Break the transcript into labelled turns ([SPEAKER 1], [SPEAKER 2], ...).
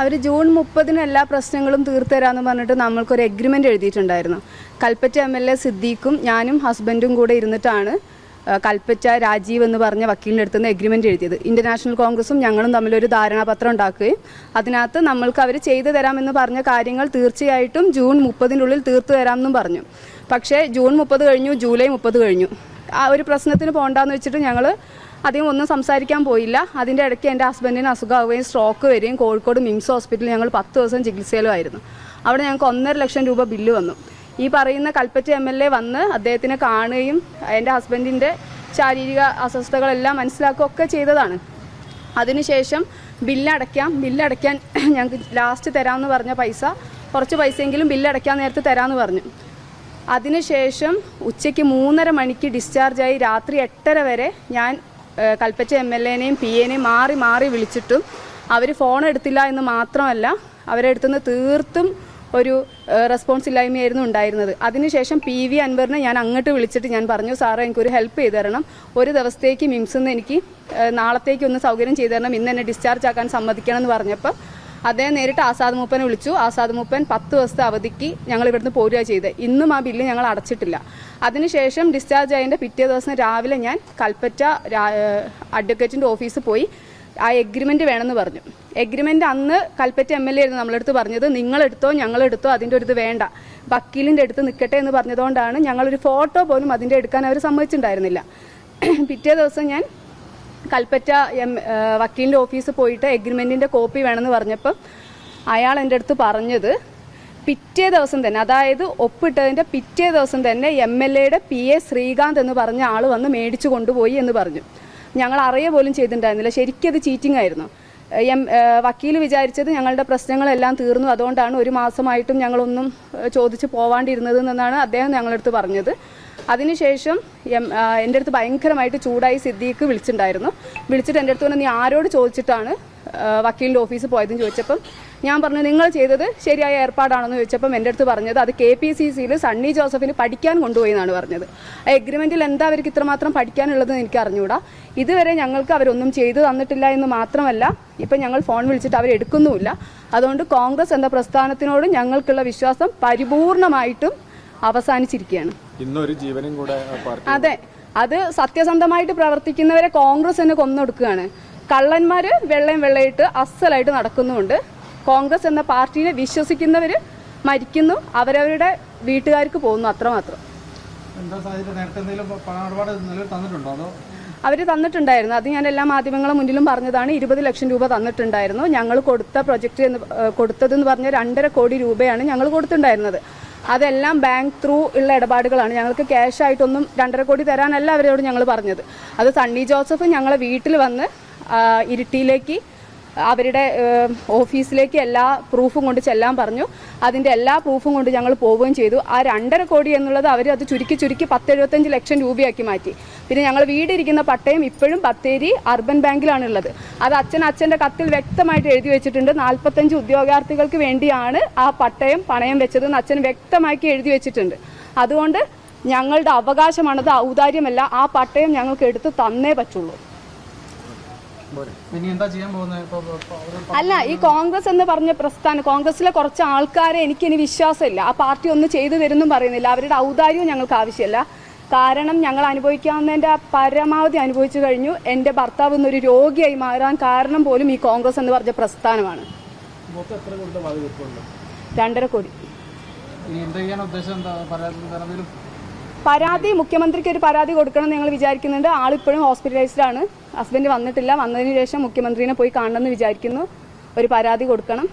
[SPEAKER 1] അവർ June മുപ്പതിന് എല്ലാ പ്രശ്നങ്ങളും തീർത്തരാന്ന് പറഞ്ഞിട്ട് നമ്മൾക്കൊരു എഗ്രിമെന്റ് എഴുതിയിട്ടുണ്ടായിരുന്നു. കൽപ്പറ്റ എം എൽ എ സിദ്ദീഖും ഞാനും ഹസ്ബൻഡും കൂടെ ഇരുന്നിട്ടാണ് കൽപ്പറ്റ രാജീവ് എന്ന് പറഞ്ഞ വക്കീലിന്റെ അടുത്ത് നിന്ന് എഗ്രിമെന്റ് എഴുതിയത്. ഇന്റർനാഷണൽ കോൺഗ്രസും ഞങ്ങളും തമ്മിലൊരു ധാരണാപത്രം ഉണ്ടാക്കുകയും അതിനകത്ത് നമ്മൾക്ക് അവർ ചെയ്തു തരാമെന്ന് പറഞ്ഞ കാര്യങ്ങൾ തീർച്ചയായിട്ടും ജൂൺ മുപ്പതിനുള്ളിൽ തീർത്തു തരാമെന്നും പറഞ്ഞു. പക്ഷേ ജൂൺ മുപ്പത് കഴിഞ്ഞു ജൂലൈ മുപ്പത് കഴിഞ്ഞു. ആ ഒരു പ്രശ്നത്തിന് പോകണ്ടെന്ന് വെച്ചിട്ട് ഞങ്ങൾ അധികം ഒന്നും സംസാരിക്കാൻ പോയില്ല. അതിന്റെ ഇടയ്ക്ക് എന്റെ ഹസ്ബൻഡിന് അസുഖമാവുകയും സ്ട്രോക്ക് വരികയും കോഴിക്കോട് മിംസ് ഹോസ്പിറ്റലിൽ ഞങ്ങൾ പത്ത് ദിവസം ചികിത്സയിലുമായിരുന്നു. അവിടെ ഞങ്ങൾക്ക് ഒന്നര ലക്ഷം രൂപ ബില്ല് വന്നു. ഈ പറയുന്ന കൽപ്പറ്റ എം എൽ എ വന്ന് അദ്ദേഹത്തിനെ കാണുകയും എന്റെ ഹസ്ബൻഡിന്റെ ശാരീരിക അസ്വസ്ഥതകളെല്ലാം മനസ്സിലാക്കുകയൊക്കെ ചെയ്തതാണ്. അതിനുശേഷം ബില്ലടയ്ക്കാം ബില്ലടയ്ക്കാൻ ഞങ്ങൾക്ക് ലാസ്റ്റ് തരാമെന്ന് പറഞ്ഞ പൈസ കുറച്ച് പൈസയെങ്കിലും ബില്ലടയ്ക്കാൻ നേരത്തെ തരാമെന്ന് പറഞ്ഞു. അതിനുശേഷം ഉച്ചയ്ക്ക് മൂന്നര മണിക്ക് ഡിസ്ചാർജായി രാത്രി എട്ടര വരെ ഞാൻ കൽപ്പച്ച എം എൽ എനെയും പി എനെയും മാറി മാറി വിളിച്ചിട്ടും അവർ ഫോൺ എടുത്തില്ല എന്ന് മാത്രമല്ല അവരെ അടുത്തുനിന്ന് തീർത്തും ഒരു റെസ്പോൺസ് ഇല്ലായ്മയായിരുന്നു ഉണ്ടായിരുന്നത്. അതിനുശേഷം പി വി അൻവറിനെ ഞാൻ അങ്ങോട്ട് വിളിച്ചിട്ട് ഞാൻ പറഞ്ഞു സാറേ എനിക്കൊരു ഹെൽപ്പ് ചെയ്തു തരണം. ഒരു ദിവസത്തേക്ക് മിംസിൽ നിന്ന് എനിക്ക് നാളത്തേക്ക് ഒന്ന് സൗകര്യം ചെയ്തു തരണം. ഇന്ന് എന്നെ ഡിസ്ചാർജ് ആക്കാൻ സമ്മതിക്കണം എന്ന് പറഞ്ഞപ്പോൾ അദ്ദേഹം നേരിട്ട് ആസാദ് മൂപ്പനെ വിളിച്ചു. ആസാദ് മൂപ്പൻ പത്ത് ദിവസത്തെ അവധിക്ക് ഞങ്ങൾ ഇവിടുന്ന് പോരുക ചെയ്ത്. ഇന്നും ആ ബില്ല് ഞങ്ങൾ അടച്ചിട്ടില്ല. അതിനുശേഷം ഡിസ്ചാർജ് ആയതിന്റെ പിറ്റേ ദിവസം രാവിലെ ഞാൻ കൽപ്പറ്റ അഡ്വക്കേറ്റിന്റെ ഓഫീസിൽ പോയി ആ എഗ്രിമെന്റ് വേണമെന്ന് പറഞ്ഞു. എഗ്രിമെന്റ് അന്ന് കൽപ്പറ്റ എം എൽ എ ആയിരുന്നു നമ്മളെടുത്ത് പറഞ്ഞത്. നിങ്ങളെടുത്തോ ഞങ്ങളെടുത്തോ അതിന്റെ ഒരു ഇത് വേണ്ട. വക്കീലിന്റെ അടുത്ത് നിൽക്കട്ടെ എന്ന് പറഞ്ഞതുകൊണ്ടാണ് ഞങ്ങളൊരു ഫോട്ടോ പോലും അതിന്റെ എടുക്കാൻ അവർ സമ്മതിച്ചിട്ടുണ്ടായിരുന്നില്ല. പിറ്റേ ദിവസം ഞാൻ കൽപ്പറ്റ എം വക്കീലിന്റെ ഓഫീസിൽ പോയിട്ട് എഗ്രിമെന്റിന്റെ കോപ്പി വേണമെന്ന് പറഞ്ഞപ്പം അയാൾ എന്റെ അടുത്ത് പറഞ്ഞത് പിറ്റേ ദിവസം തന്നെ അതായത് ഒപ്പിട്ടതിന്റെ പിറ്റേ ദിവസം തന്നെ എം എൽ എയുടെ പി എ ശ്രീകാന്ത് എന്ന് പറഞ്ഞ ആൾ വന്ന് മേടിച്ചു കൊണ്ടുപോയി എന്ന് പറഞ്ഞു. ഞങ്ങൾ അറിയ പോലും ചെയ്തിട്ടുണ്ടായിരുന്നില്ല ശരിക്കും അത് ചീറ്റിംഗ് ആയിരുന്നു. എം വക്കീൽ വിചാരിച്ചത് ഞങ്ങളുടെ പ്രശ്നങ്ങളെല്ലാം തീർന്നു അതുകൊണ്ടാണ് ഒരു മാസമായിട്ടും ഞങ്ങളൊന്നും ചോദിച്ച് പോവാണ്ടിരുന്നത് എന്നാണ് അദ്ദേഹം ഞങ്ങളടുത്ത് പറഞ്ഞത്. അതിനുശേഷം എന്റെ അടുത്ത് ഭയങ്കരമായിട്ട് ചൂടായി സിദ്ദീഖ് വിളിച്ചിട്ടുണ്ടായിരുന്നു. വിളിച്ചിട്ട് എന്റെ അടുത്ത് നീ ആരോട് ചോദിച്ചിട്ടാണ് വക്കീലിന്റെ ഓഫീസിൽ പോയതെന്ന് ചോദിച്ചപ്പം? ഞാൻ പറഞ്ഞു നിങ്ങൾ ചെയ്തത് ശരിയായ ഏർപ്പാടാണെന്ന് ചോദിച്ചപ്പം എന്റെ അടുത്ത് പറഞ്ഞത് അത് കെ പി സി സിയിൽ സണ്ണി ജോസഫിന് പഠിക്കാൻ കൊണ്ടുപോയി എന്നാണ് പറഞ്ഞത്. ആ എഗ്രിമെന്റിൽ എന്താ അവർക്ക് ഇത്രമാത്രം പഠിക്കാനുള്ളതെന്ന് എനിക്ക് അറിഞ്ഞുകൂടാ ഇതുവരെ ഞങ്ങൾക്ക് അവരൊന്നും ചെയ്തു തന്നിട്ടില്ല എന്ന് മാത്രമല്ല ഇപ്പം ഞങ്ങൾ ഫോൺ വിളിച്ചിട്ട് അവരെടുക്കുന്നുമില്ല അതുകൊണ്ട് കോൺഗ്രസ് എന്ന പ്രസ്ഥാനത്തിനോട് ഞങ്ങൾക്കുള്ള വിശ്വാസം പരിപൂർണമായിട്ടും അവസാനിച്ചിരിക്കുകയാണ്.
[SPEAKER 2] ഇന്നൊരു ജീവനും കൂടെ പാർട്ടി
[SPEAKER 1] അതെ. അത് സത്യസന്ധമായിട്ട് പ്രവർത്തിക്കുന്നവരെ കോൺഗ്രസ് തന്നെ കൊന്നൊടുക്കുകയാണ്. കള്ളന്മാര് വെള്ളയും വെള്ളയിട്ട് അസലായിട്ട് നടക്കുന്നുണ്ട് കോൺഗ്രസ് എന്ന പാർട്ടിയെ വിശ്വസിക്കുന്നവര് മരിക്കുന്നു. അവരവരുടെ വീട്ടുകാർക്ക് പോകുന്നു അത്രമാത്രം. അവർ തന്നിട്ടുണ്ടായിരുന്നു. അത് ഞാൻ എല്ലാ മാധ്യമങ്ങളുടെ മുന്നിലും പറഞ്ഞതാണ്. ഇരുപത് ലക്ഷം രൂപ തന്നിട്ടുണ്ടായിരുന്നു. ഞങ്ങൾ കൊടുത്ത പ്രൊജക്റ്റ് എന്ന് കൊടുത്തതെന്ന് പറഞ്ഞ രണ്ടര കോടി രൂപയാണ് ഞങ്ങൾ കൊടുത്തിട്ടുണ്ടായിരുന്നത്. അതെല്ലാം ബാങ്ക് ത്രൂ ഉള്ള ഇടപാടുകളാണ്. ഞങ്ങൾക്ക് ക്യാഷ് ആയിട്ടൊന്നും രണ്ടര കോടി തരാനല്ല അവരോട് ഞങ്ങൾ പറഞ്ഞത്. അത് സണ്ണി ജോസഫ് ഞങ്ങളെ വീട്ടിൽ വന്ന് ഇരുട്ടിയിലേക്ക് അവരുടെ ഓഫീസിലേക്ക് എല്ലാ പ്രൂഫും കൊണ്ട് ചെല്ലാൻ പറഞ്ഞു. അതിന്റെ എല്ലാ പ്രൂഫും കൊണ്ട് ഞങ്ങൾ പോവുകയും ചെയ്തു. ആ രണ്ടര കോടി എന്നുള്ളത് അവർ അത് ചുരുക്കി ചുരുക്കി പത്തെഴുപത്തഞ്ച് ലക്ഷം രൂപയാക്കി മാറ്റി. പിന്നെ ഞങ്ങൾ വീടിരിക്കുന്ന പട്ടയം ഇപ്പോഴും ബത്തേരി അർബൻ ബാങ്കിലാണ് ഉള്ളത് അത് അച്ഛൻ അച്ഛന്റെ കത്തിൽ വ്യക്തമായിട്ട് എഴുതി വെച്ചിട്ടുണ്ട്. നാൽപ്പത്തഞ്ച് ഉദ്യോഗാർത്ഥികൾക്ക് വേണ്ടിയാണ് ആ പട്ടയം പണയം വെച്ചതെന്ന് അച്ഛൻ വ്യക്തമാക്കി എഴുതി വെച്ചിട്ടുണ്ട്. അതുകൊണ്ട് ഞങ്ങളുടെ അവകാശമാണത് ഔദാര്യമല്ല. ആ പട്ടയം ഞങ്ങൾക്ക് എടുത്ത് തന്നേ പറ്റുള്ളൂ
[SPEAKER 3] ഇനി എന്താ ചെയ്യാൻ പോകുന്നത് ഇപ്പൊ ഇപ്പൊ അവർ
[SPEAKER 1] അല്ല ഈ കോൺഗ്രസ് എന്ന് പറഞ്ഞ പ്രസ്ഥാനം കോൺഗ്രസിലെ കുറച്ച് ആൾക്കാരെ എനിക്കിനി വിശ്വാസമില്ല. ആ പാർട്ടി ഒന്നും ചെയ്തു തരുന്നും പറയുന്നില്ല. അവരുടെ ഔദാര്യവും ഞങ്ങൾക്ക് ആവശ്യമില്ല. കാരണം ഞങ്ങൾ അനുഭവിക്കാവുന്നതിന്റെ പരമാവധി അനുഭവിച്ചു കഴിഞ്ഞു. എന്റെ ഭർത്താവ് ഇന്നൊരു രോഗിയായി മാറാൻ കാരണം പോലും ഈ കോൺഗ്രസ് എന്ന് പറഞ്ഞ പ്രസ്ഥാനമാണ്.
[SPEAKER 3] മൊത്തം എത്ര കൊടുത്ത ബാധ തീർക്കുള്ളൂ
[SPEAKER 1] രണ്ടര കോടി. പരാതി മുഖ്യമന്ത്രിക്ക് ഒരു പരാതി കൊടുക്കണം എന്ന് ഞങ്ങൾ വിചാരിക്കുന്നുണ്ട്. ആളിപ്പോഴും ഹോസ്പിറ്റലൈസ്ഡ് ആണ്. ഹസ്ബൻഡ് വന്നിട്ടില്ല. വന്നതിന് ശേഷം മുഖ്യമന്ത്രിനെ പോയി കാണണമെന്ന് വിചാരിക്കുന്നു. ഒരു പരാതി കൊടുക്കണം.